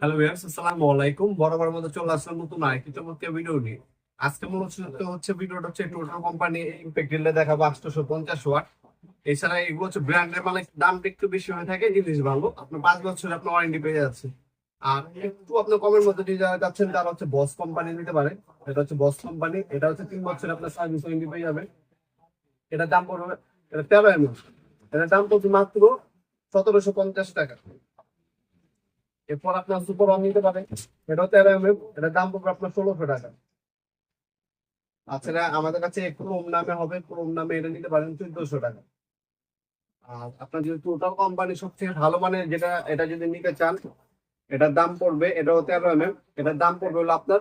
Hello viewers, আসসালামু আলাইকুম। বরাবর মতো চলে আসলাম নতুন আরেকটি চমৎকার ভিডিও নিয়ে। আজকে মূলত হচ্ছে ভিডিওটা হচ্ছে টোটাল কোম্পানি ইম্প্যাক্ট ডিলে দেখাবো আটশোশো পঞ্চাশ ওয়াট। এছাড়া এগুলো হচ্ছে ব্র্যান্ডের মানে দামটা একটু বেশি হয়ে থাকে জিনিস ভালো। আপনার পাঁচ বছর আপনার ওয়ারেন্টি পেয়ে যাচ্ছে। আর একটু আপনার কমের মধ্যে যারা যাচ্ছেন, তারা হচ্ছে বস কোম্পানি নিতে পারে। এটা হচ্ছে বস কোম্পানি এটা হচ্ছে তিন বছর আপনার সার্ভিস ওয়ারেন্টি পেয়ে যাবে এটার দাম পড়বে, এটা তেরো এম এটার দাম পড়বে মাত্র সতেরোশো পঞ্চাশ টাকা। এরপর আপনার সুপার ওয়ান নিতে পারেন। এটাও তেরো এম এম এটার দাম পড়বে আপনার ষোলোশো টাকা। তাছাড়া আমাদের কাছে ক্রোম নামে হবে ক্রোম নামে এটা নিতে পারেন চোদ্দশো টাকা। আর আপনার যদি টোটাল কোম্পানি সবথেকে ভালো মানের যেটা, এটা যদি নিতে চান, এটার দাম পড়বে, এটাও তেরো এম এম এটার দাম পড়বে হলো আপনার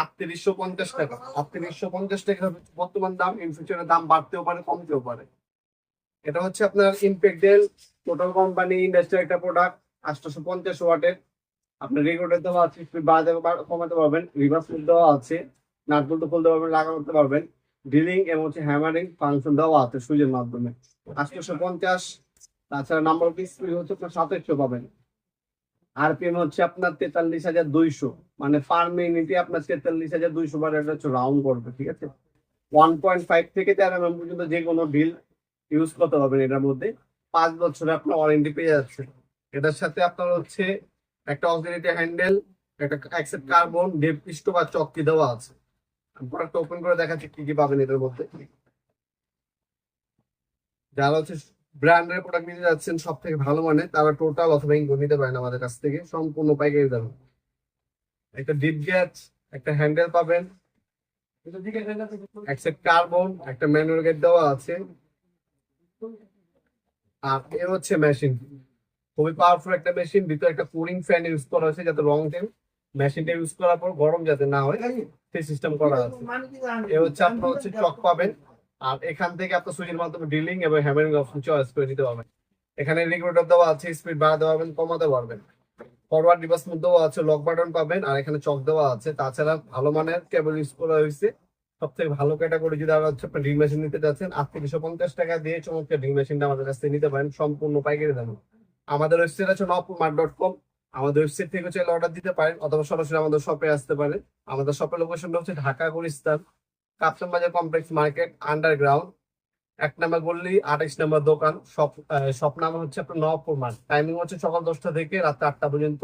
আটত্রিশশো পঞ্চাশ টাকা। আটত্রিশশো পঞ্চাশ টাকা বর্তমান দাম ইন ফিউচারের দাম বাড়তেও পারে, কমতেও পারে। এটা হচ্ছে আপনার ইম্পেক্টেল টোটাল কোম্পানি ইন্ডাস্ট্রি একটা প্রোডাক্ট আটশোশো পঞ্চাশ ওয়াটের। আপনার রেগুলেটর দেওয়া আছে বাড়াতে কমাতে পারবেন। রিভার্স ফুল দেওয়া আছে, নাট বলতে খুলতে পারবেন লাগা করতে পারবেন। ড্রিলিং এবং হচ্ছে হ্যামারিং ফাংশন দেওয়া আছে সুইচের মাধ্যমে। আটশোশো পঞ্চাশ, তাছাড়া নাম্বার অফ স্পিড হচ্ছে আপনার সাতাশশো পাবেন। আরপিএম হচ্ছে আপনার তেতাল্লিশ হাজার দুইশো। মানে পার মিনিটে আপনার তেতাল্লিশ হাজার দুইশো বার এটা হচ্ছে রাউন্ড করবে, ঠিক আছে? ওয়ান পয়েন্ট ফাইভ থেকে তেরো এম পর্যন্ত যে কোনো ডিল ইউজ করতে পারবেন এটার মধ্যে। পাঁচ বছরে আপনার ওয়ারেন্টি পেয়ে যাচ্ছে এটার সাথে আপনার হচ্ছে একটা অক্সিলিটি হ্যান্ডেল, একটা অ্যাক্সেপ্ট কার্বন, ডেপ পিস্টো বা চক্কি দেওয়া আছে। প্রোডাক্ট ওপেন করে দেখাচ্ছি, কি কি পাবেন এটার মধ্যে। যারা হচ্ছে ব্র্যান্ডের প্রোডাক্ট নিতে যাচ্ছেন সব থেকে ভালো মানে তারা টোটাল অথবা ইনকো নিতে পারেন আমাদের কাছ থেকে। সম্পূর্ণ পাইকারি দাম। একটা ডিপ গ্যাস একটা হ্যান্ডেল পাবেন। অ্যাক্সেপ্ট কার্বন, একটা ম্যানুয়াল গেট দেওয়া আছে। আর এ হচ্ছে মেশিন খুবই পাওয়ারফুল একটা মেশিন ভিতরে একটা কুলিং ফ্যান ইউজ করা হয়েছে যাতে লং টাইম মেশিনটা ইউজ করার পর গরম যাতে না হয়, সেই সিস্টেম করা আছে। এ হচ্ছে আপনার হচ্ছে চক পাবেন। আর এখান থেকে আপনার সুইচের মাধ্যমে ড্রিলিং এবং হ্যামারিং অপশন চয়েস করে নিতে পারবেন। এখানে রেগুলেটর দেওয়া আছে স্পিড বাড়াতে পারবেন, কমাতে পারবেন। ফরওয়ার্ড রিভার্স মধ্যেও আছে লক বাটন পাবেন, আর এখানে চক দেওয়া আছে। তাছাড়া ভালো মানের কেবল ইউজ করা হয়েছে। সব থেকে ভালো ক্যাটাগরি যদি আপনার হচ্ছে ড্রিল মেশিন নিতে চাচ্ছেন আটত্রিশশো পঞ্চাশ টাকা দিয়ে চমৎকার ড্রিল মেশিনটা আমাদের কাছ থেকে নিতে পারেন। সম্পূর্ণ পাইকারি দামে। আমাদের ওয়েবসাইট আছে নপুরমার ডট কম আমাদের ওয়েবসাইট থেকে চাইলে অর্ডার দিতে পারেন, অথবা সরাসরি আমাদের শপে আসতে পারেন। আমাদের শপের লোকেশনটা হচ্ছে Dhaka Gulistan Kaptan Bazar complex market underground এক নাম্বার গল্লি আঠাইশ নাম্বার দোকান শপ শপ নাম হচ্ছে আপনার নবপুর মাঠ টাইমিং হচ্ছে সকাল দশটা থেকে রাত আটটা পর্যন্ত।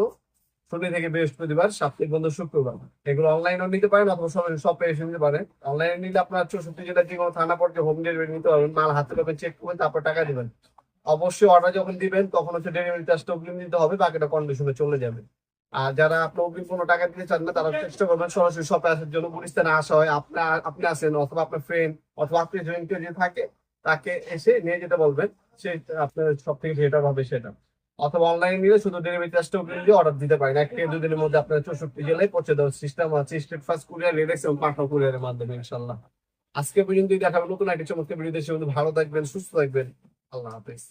শনি থেকে বৃহস্পতিবার, সাপ্তাহিক বন্ধ শুক্রবার। এগুলো অনলাইনেও নিতে পারেন অথবা সবাই শপে এসে নিতে পারেন। অনলাইনে নিলে আপনার চৌষট্টি জেলার যে কোনো থানা পর্যায়ে হোম ডেলিভারি নিতে পারবেন, মাল হাতে পাবেন চেক করবেন, তারপর টাকা দিবেন। অবশ্যই অর্ডার যখন দিবেন, তখন হচ্ছে ডেলিভারি চার্জটা অগ্রিম দিতে হবে, বাকিটা কন্ডিশনে চলে যাবে। আর যারা আপনি অগ্রিম কোনো টাকা দিতে চান না, তারা চেষ্টা করবেন সরাসরি শপে আসার জন্য। গুলিস্তানে আসা হয় আপনার আপনি আসেন অথবা আপনার ফ্রেন্ড অথবা আপনি জয়েন কেউ যে থাকে, তাকে এসে নিয়ে যেতে বলবেন। সে আপনার সব থেকে বেটার হবে সেটা। অথবা অনলাইন নিলে শুধু ডেলিভারি চার্জটা অগ্রিম দিয়ে অর্ডার দিতে পারেন। এক থেকে দুদিনের মধ্যে আপনার চৌষট্টি জেলায় পৌঁছে দেওয়ার সিস্টেম আছে। স্টেট ফার্স্ট কুরিয়ার রেডেক্স এবং পাঠাও কুরিয়ারের মাধ্যমে ইনশাল্লাহ আজকে পর্যন্ত দেখাবো নতুন একটি চমৎকার ভিডিও দেশে ভালো থাকবেন, সুস্থ থাকবেন। আল্লাহ হাফিজ